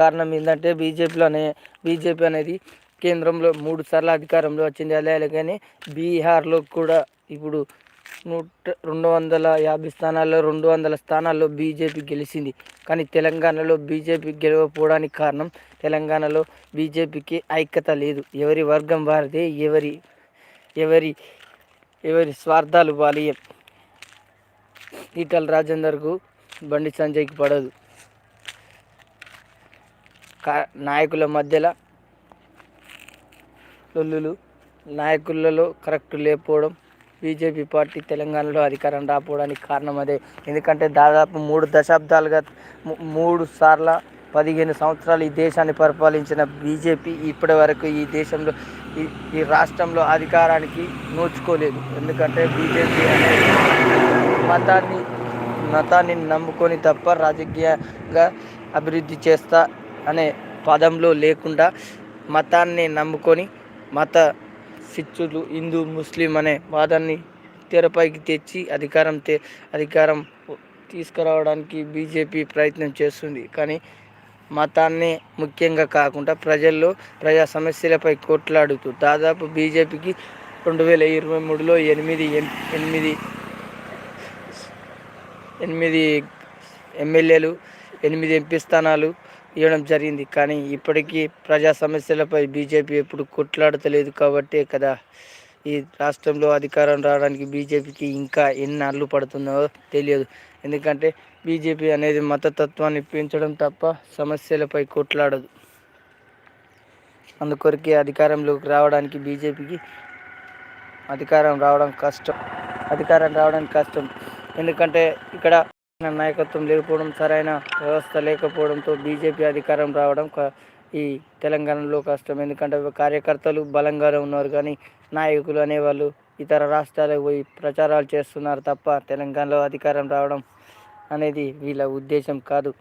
కారణం ఏంటంటే బీజేపీలోనే బీజేపీ అనేది కేంద్రంలో మూడు సార్లు అధికారంలో వచ్చింది. అలాగే కానీ బీహార్లో కూడా ఇప్పుడు నూట రెండు వందల యాభై స్థానాల్లో రెండు వందల స్థానాల్లో బీజేపీ గెలిచింది. కానీ తెలంగాణలో బీజేపీ గెలవకపోవడానికి కారణం తెలంగాణలో బీజేపీకి ఐక్యత లేదు. ఎవరి వర్గం వారిదే ఎవరి ఎవరి ఎవరి స్వార్థాలు వారి ఈటల రాజేందర్కు బండి సంజయ్కి పడదు. నాయకుల మధ్యలో లొల్లులు నాయకులలో కరెక్ట్ లేకపోవడం బీజేపీ పార్టీ తెలంగాణలో అధికారం రాకపోవడానికి కారణం అదే. ఎందుకంటే దాదాపు మూడు దశాబ్దాలుగా మూడు సార్ల పదిహేను సంవత్సరాలు ఈ దేశాన్ని పరిపాలించిన బీజేపీ ఇప్పటి వరకు ఈ దేశంలో ఈ ఈ రాష్ట్రంలో అధికారానికి నోచుకోలేదు. ఎందుకంటే బీజేపీ అనేది మతాన్ని మతాన్ని నమ్ముకొని తప్ప రాజకీయంగా అభివృద్ధి చేస్తా అనే పదంలో లేకుండా మతాన్ని నమ్ముకొని మత శిక్షులు హిందూ ముస్లిం అనే వాదాన్ని తెరపైకి తెచ్చి అధికారం తె అధికారం తీసుకురావడానికి బీజేపీ ప్రయత్నం చేస్తుంది. కానీ మతాన్ని ముఖ్యంగా కాకుండా ప్రజల్లో ప్రజా సమస్యలపై కొట్లాడుతూ దాదాపు బీజేపీకి రెండు వేల ఇరవై మూడులో ఎనిమిది ఎం- ఎనిమిది ఎనిమిది ఎమ్మెల్యేలు ఎనిమిది ఎంపీ స్థానాలు ఇవ్వడం జరిగింది. కానీ ఇప్పటికీ ప్రజా సమస్యలపై బీజేపీ ఎప్పుడు కొట్లాడతలేదు కాబట్టే కదా ఈ రాష్ట్రంలో అధికారం రావడానికి బీజేపీకి ఇంకా ఎన్ని ఎన్నాళ్ళు పడుతుందో తెలియదు. ఎందుకంటే బీజేపీ అనేది మతతత్వాన్ని పెంచడం తప్ప సమస్యలపై కొట్లాడదు. అందుకొరకే అధికారంలోకి రావడానికి బీజేపీకి అధికారం రావడం కష్టం. అధికారం రావడానికి కష్టం. ఎందుకంటే ఇక్కడ నాయకత్వం లేకపోవడం సరైన వ్యవస్థ లేకపోవడంతో బీజేపీ అధికారం రావడం ఈ తెలంగాణలో కష్టం. ఎందుకంటే కార్యకర్తలు బలంగానే ఉన్నారు కానీ నాయకులు అనేవాళ్ళు ఇతర రాష్ట్రాలకు పోయి ప్రచారాలు చేస్తున్నారు తప్ప తెలంగాణలో అధికారం రావడం అనేది వీళ్ళ ఉద్దేశం కాదు.